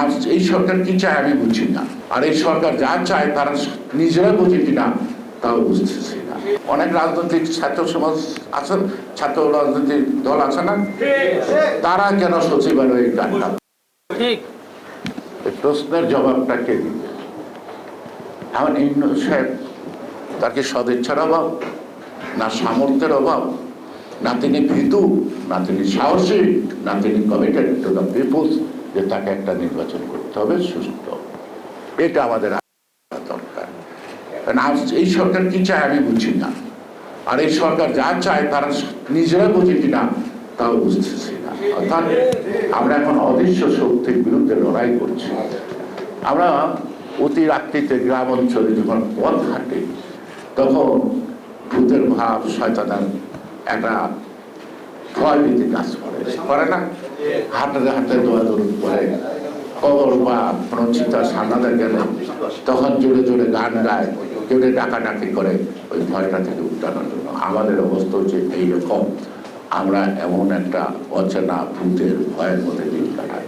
আজ এই সরকার কি চায় আমি বুঝছি না। আর এই সরকার যা চায় তারা নিজেরা বুঝে কিনা তাও বুঝতেছি না। অনেক রাজনৈতিক ছাত্র সমাজ আছে ছাত্র রাজনৈতিক দল আছে না? তারা কেন সচিবালয়ে গানটা ঠিক। প্রশ্নের জবাবটা কে দিবে? এখন ইন্দ্র সাহেব তার কি সদিচ্ছার অভাব? না সামর্থ্যের অভাব? না তিনি ভীতু? না তিনি সাহসী? না তিনি কমিটেড টু দ্য পিপুলস যে তাকে একটা নির্বাচন করতে হবে সুস্থ এটা আমাদের দরকার। কারণ এই সরকার কি চায় আমি বুঝি না। আর এই সরকার যা চায় তারা নিজেরা বুঝে কিনা, তাও বুঝতেছি না। অর্থাৎ আমরা এখন অদৃশ্য শক্তির বিরুদ্ধে লড়াই করছি। আমরা অতি রাত্রিতে গ্রাম অঞ্চলে যখন পথ হাঁটি তখন ভূতের ভাব, শয়তানের একটা ভয়ভীতি কাজ করে। করে না। হাতে হাতে দোয়া করে। কবর বা প্রচিতা চিন্তা গেল তখন জোরে জোরে গান গায়। কেউ ডাকাডাকি করে। ওই ভয়টা থেকে উঠানোর জন্য। আমাদের অবস্থা হচ্ছে এইরকম। আমরা এমন একটা অচেনা ভূতের ভয়ের মধ্যে দিন কাটাচ্ছি